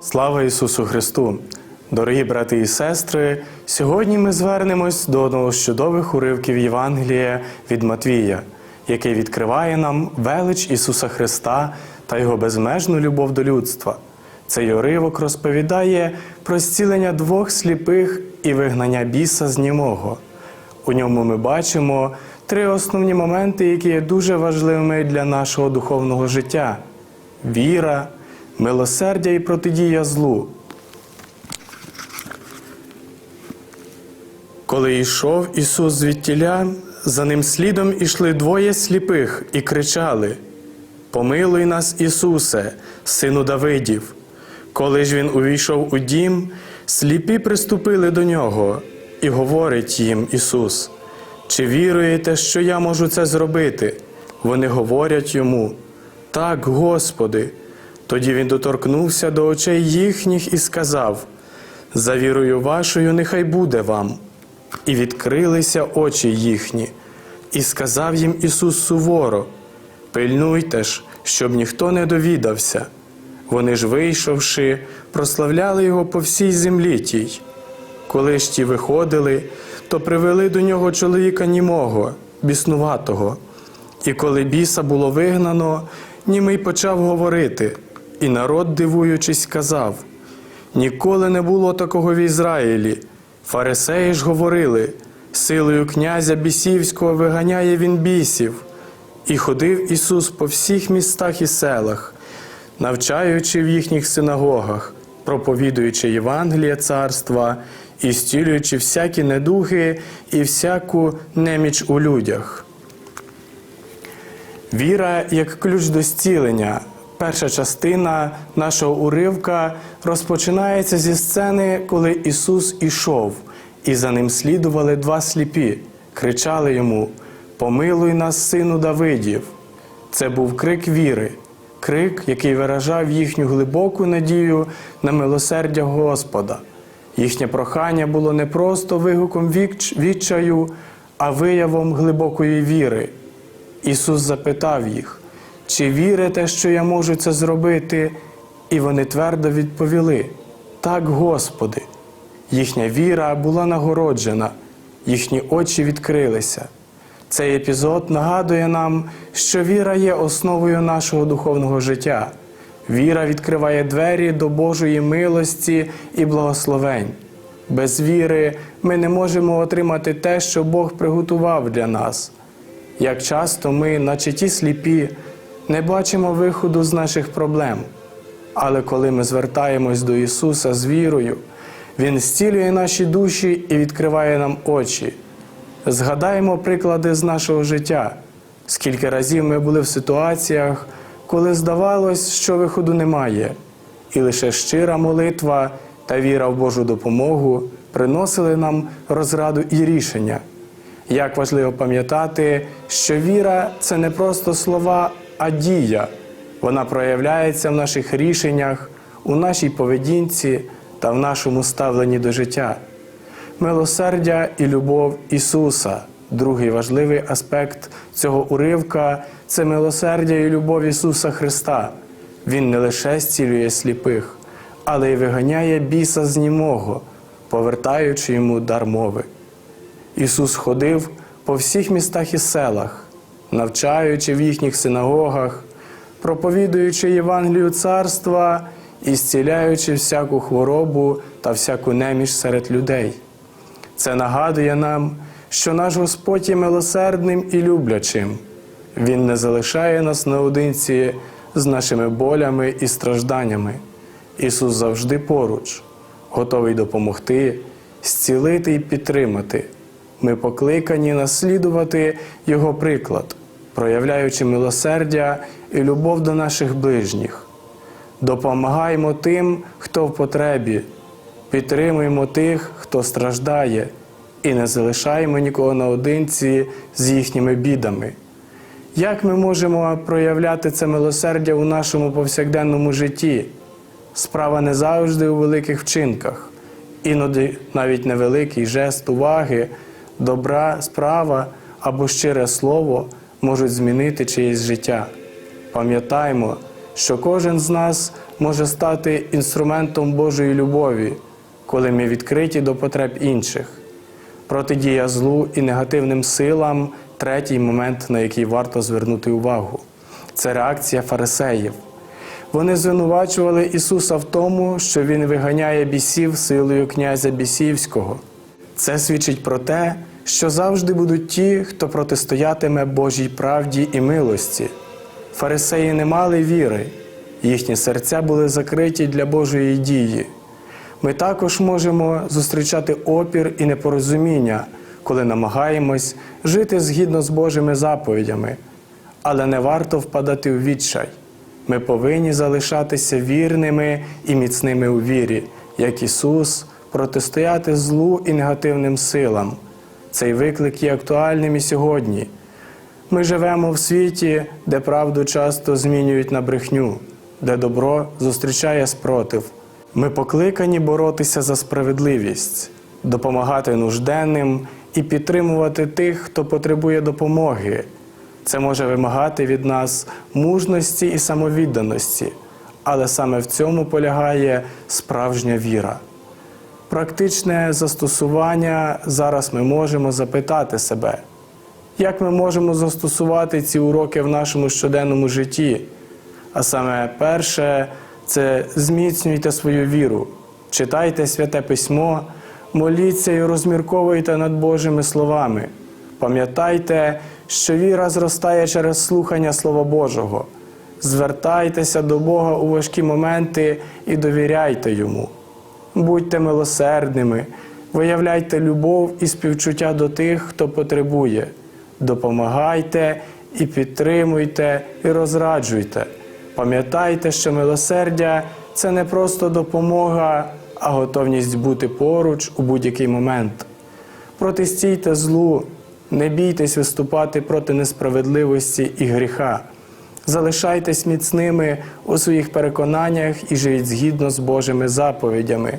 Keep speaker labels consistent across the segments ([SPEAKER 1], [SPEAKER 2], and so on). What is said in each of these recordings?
[SPEAKER 1] Слава Ісусу Христу! Дорогі брати і сестри! Сьогодні ми звернемось до одного з чудових уривків Євангелія від Матвія, який відкриває нам велич Ісуса Христа та Його безмежну любов до людства. Цей уривок розповідає про зцілення двох сліпих і вигнання біса з німого. У ньому ми бачимо три основні моменти, які є дуже важливими для нашого духовного життя: віра, милосердя і протидія злу. Коли йшов Ісус звідтіля, за ним слідом ішли двоє сліпих і кричали: Помилуй нас, Ісусе, Сину Давидів. Коли ж він увійшов у дім, сліпі приступили до нього, і говорить їм Ісус: Чи віруєте, що я можу це зробити? Вони говорять йому: Так, Господи. Тоді він доторкнувся до очей їхніх і сказав: За вірою вашою, нехай буде вам. І відкрилися очі їхні, і сказав їм Ісус суворо: Пильнуйте ж, щоб ніхто не довідався. Вони ж, вийшовши, прославляли його по всій землі тій. Коли ж ті виходили, то привели до нього чоловіка німого, біснуватого. І коли біса було вигнано, німий почав говорити, і народ, дивуючись, казав: Ніколи не було такого в Ізраїлі. Фарисеї ж говорили, силою князя бісівського виганяє він бісів. І ходив Ісус по всіх містах і селах, навчаючи в їхніх синагогах, проповідуючи Євангеліє царства і стілюючи всякі недуги і всяку неміч у людях. Віра як ключ до зцілення. Перша частина нашого уривка розпочинається зі сцени, коли Ісус ішов, і за ним слідували два сліпі, кричали йому: Помилуй нас, сину Давидів. Це був крик віри, крик, який виражав їхню глибоку надію на милосердя Господа. Їхнє прохання було не просто вигуком відч- відчаю, а виявом глибокої віри. Ісус запитав їх, чи вірите, що я можу це зробити? І вони твердо відповіли: Так, Господи. Їхня віра була нагороджена, їхні очі відкрилися. Цей епізод нагадує нам, що віра є основою нашого духовного життя. Віра відкриває двері до Божої милості і благословень. Без віри ми не можемо отримати те, що Бог приготував для нас. Як часто ми, наче ті сліпі, не бачимо виходу з наших проблем. Але коли ми звертаємось до Ісуса з вірою, Він зцілює наші душі і відкриває нам очі. Згадаємо приклади з нашого життя, скільки разів ми були в ситуаціях, коли здавалось, що виходу немає, і лише щира молитва та віра в Божу допомогу приносили нам розраду і рішення. Як важливо пам'ятати, що віра це не просто слова, а дія. Вона проявляється в наших рішеннях, у нашій поведінці та в нашому ставленні до життя. Милосердя і любов Ісуса. Другий важливий аспект цього уривка це милосердя і любов Ісуса Христа. Він не лише зцілює сліпих, але й виганяє біса з німого, повертаючи йому дар мови. Ісус ходив по всіх містах і селах, навчаючи в їхніх синагогах, проповідуючи Євангелію царства і зціляючи всяку хворобу та всяку неміж серед людей. Це нагадує нам, що наш Господь є милосердним і люблячим. Він не залишає нас наодинці з нашими болями і стражданнями. Ісус завжди поруч, готовий допомогти, зцілити і підтримати. Ми покликані наслідувати Його приклад, проявляючи милосердя і любов до наших ближніх. Допомагаємо тим, хто в потребі, підтримуємо тих, хто страждає, і не залишаємо нікого наодинці з їхніми бідами. Як ми можемо проявляти це милосердя у нашому повсякденному житті? Справа не завжди у великих вчинках. іноді навіть невеликий жест уваги, добра справа або щире слово можуть змінити чиєсь життя. Пам'ятаймо, що кожен з нас може стати інструментом Божої любові, коли ми відкриті до потреб інших. Протидія злу і негативним силам третій момент, на який варто звернути увагу. Це реакція фарисеїв. Вони звинувачували Ісуса в тому, що Він виганяє бісів силою князя Бісівського. Це свідчить про те, що завжди будуть ті, хто протистоятиме Божій правді і милості. Фарисеї не мали віри, їхні серця були закриті для Божої дії. Ми також можемо зустрічати опір і непорозуміння, коли намагаємось жити згідно з Божими заповідями, але не варто впадати у відчай. Ми повинні залишатися вірними і міцними у вірі, як Ісус, протистояти злу і негативним силам. Цей виклик є актуальним і сьогодні. Ми живемо в світі, де правду часто змінюють на брехню, де добро зустрічає спротив. Ми покликані боротися за справедливість, допомагати нужденним і підтримувати тих, хто потребує допомоги. Це може вимагати від нас мужності і самовідданості, але саме в цьому полягає справжня віра. Практичне застосування зараз ми можемо запитати себе, як ми можемо застосувати ці уроки в нашому щоденному житті. А саме перше це зміцнюйте свою віру, читайте святе письмо, моліться і розмірковуйте над Божими словами. Пам'ятайте, що віра зростає через слухання Слова Божого. Звертайтеся до Бога у важкі моменти і довіряйте Йому. Будьте милосердними, виявляйте любов і співчуття до тих, хто потребує. Допомагайте і підтримуйте, і розраджуйте. Пам'ятайте, що милосердя це не просто допомога, а готовність бути поруч у будь-який момент. Протистійте злу, не бійтесь виступати проти несправедливості і гріха. Залишайтесь міцними у своїх переконаннях і живіть згідно з Божими заповідями.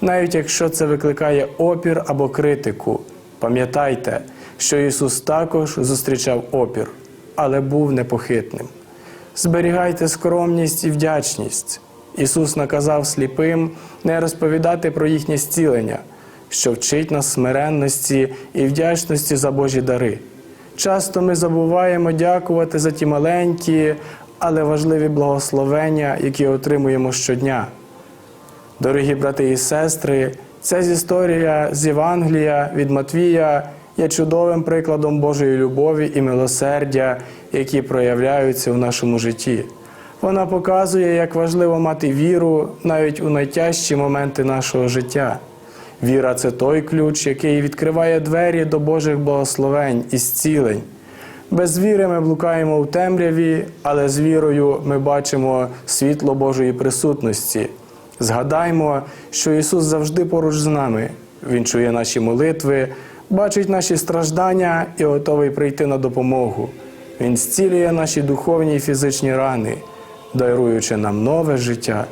[SPEAKER 1] Навіть якщо це викликає опір або критику, пам'ятайте, що Ісус також зустрічав опір, але був непохитним. Зберігайте скромність і вдячність. Ісус наказав сліпим не розповідати про їхнє зцілення, що вчить нас смиренності і вдячності за Божі дари. Часто ми забуваємо дякувати за ті маленькі, але важливі благословення, які отримуємо щодня. Дорогі брати і сестри, ця історія з Євангелія від Матвія є чудовим прикладом Божої любові і милосердя, які проявляються у нашому житті. Вона показує, як важливо мати віру навіть у найтяжчі моменти нашого життя. Віра це той ключ, який відкриває двері до Божих благословень і зцілень. Без віри ми блукаємо в темряві, але з вірою ми бачимо світло Божої присутності. Згадаймо, що Ісус завжди поруч з нами. Він чує наші молитви, бачить наші страждання і готовий прийти на допомогу. Він зцілює наші духовні і фізичні рани, даруючи нам нове життя.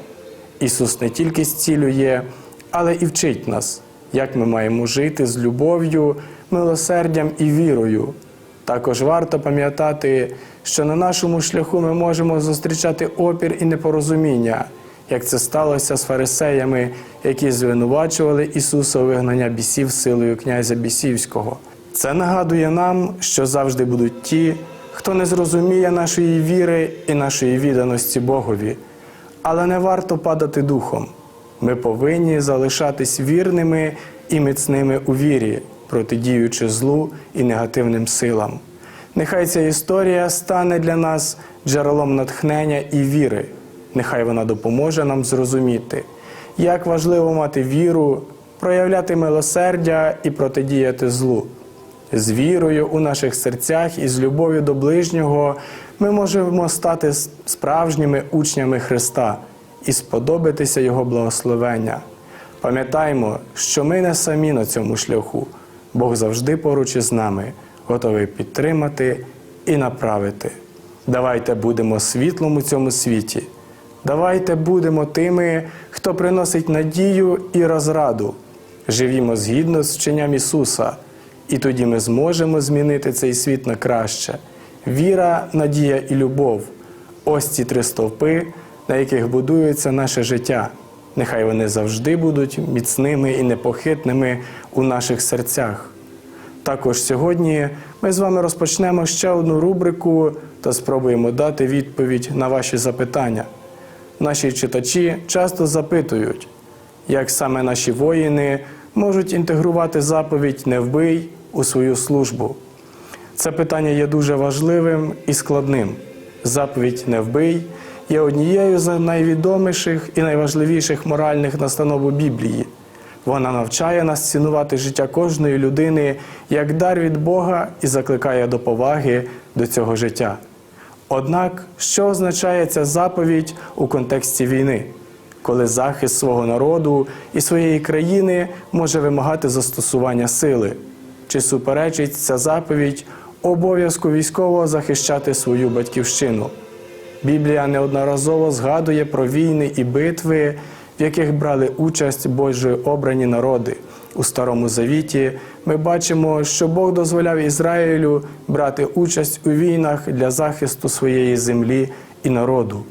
[SPEAKER 1] Ісус не тільки зцілює, але і вчить нас, як ми маємо жити з любов'ю, милосердям і вірою. Також варто пам'ятати, що на нашому шляху ми можемо зустрічати опір і непорозуміння, як це сталося з фарисеями, які звинувачували Ісуса у вигнання бісів силою князя Бісівського. Це нагадує нам, що завжди будуть ті, хто не зрозуміє нашої віри і нашої відданості Богові, але не варто падати духом. Ми повинні залишатись вірними і міцними у вірі, протидіючи злу і негативним силам. Нехай ця історія стане для нас джерелом натхнення і віри. Нехай вона допоможе нам зрозуміти, як важливо мати віру, проявляти милосердя і протидіяти злу. З вірою у наших серцях і з любов'ю до ближнього ми можемо стати справжніми учнями Христа і сподобатися Його благословення. Пам'ятаймо, що ми не самі на цьому шляху. Бог завжди поруч із нами, готовий підтримати і направити. Давайте будемо світлом у цьому світі. Давайте будемо тими, хто приносить надію і розраду, живімо згідно з вченням Ісуса, і тоді ми зможемо змінити цей світ на краще. Віра, надія і любов ось ці три стовпи, на яких будується наше життя. Нехай вони завжди будуть міцними і непохитними у наших серцях. Також сьогодні ми з вами розпочнемо ще одну рубрику та спробуємо дати відповідь на ваші запитання. Наші читачі часто запитують, як саме наші воїни можуть інтегрувати заповідь не вбий у свою службу. Це питання є дуже важливим і складним. Заповідь не вбий є однією з найвідоміших і найважливіших моральних настанов Біблії. Вона навчає нас цінувати життя кожної людини як дар від Бога і закликає до поваги до цього життя. Однак, що означає ця заповідь у контексті війни, коли захист свого народу і своєї країни може вимагати застосування сили? Чи суперечить ця заповідь обов'язку військового захищати свою батьківщину? Біблія неодноразово згадує про війни і битви, в яких брали участь Божі обрані народи. У Старому Завіті ми бачимо, що Бог дозволяв Ізраїлю брати участь у війнах для захисту своєї землі і народу.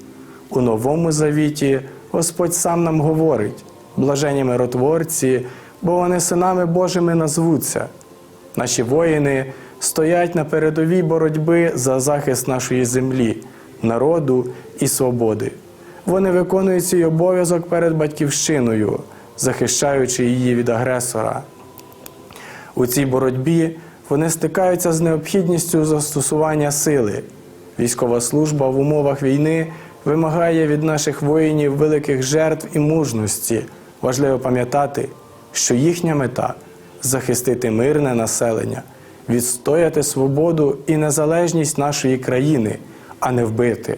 [SPEAKER 1] У Новому Завіті Господь сам нам говорить: блажені миротворці, бо вони синами Божими назвуться. Наші воїни стоять на передовій боротьби за захист нашої землі, народу і свободи. Вони виконують свій обов'язок перед батьківщиною, захищаючи її від агресора. У цій боротьбі вони стикаються з необхідністю застосування сили. Військова служба в умовах війни вимагає від наших воїнів великих жертв і мужності. Важливо пам'ятати, що їхня мета захистити мирне населення, відстояти свободу і незалежність нашої країни, а не вбити.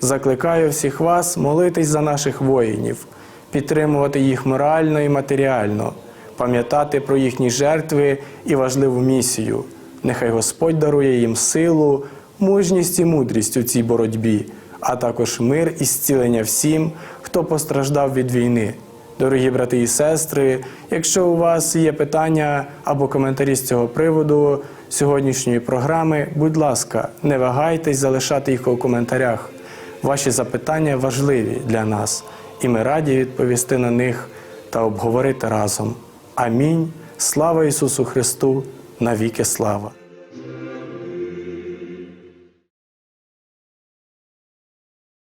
[SPEAKER 1] Закликаю всіх вас молитись за наших воїнів, підтримувати їх морально і матеріально, пам'ятати про їхні жертви і важливу місію. Нехай Господь дарує їм силу, мужність і мудрість у цій боротьбі, а також мир і зцілення всім, хто постраждав від війни. Дорогі брати і сестри, якщо у вас є питання або коментарі з цього приводу сьогоднішньої програми, будь ласка, не вагайтесь залишати їх у коментарях. Ваші запитання важливі для нас, і ми раді відповісти на них та обговорити разом. Амінь. Слава Ісусу Христу! Навіки слава!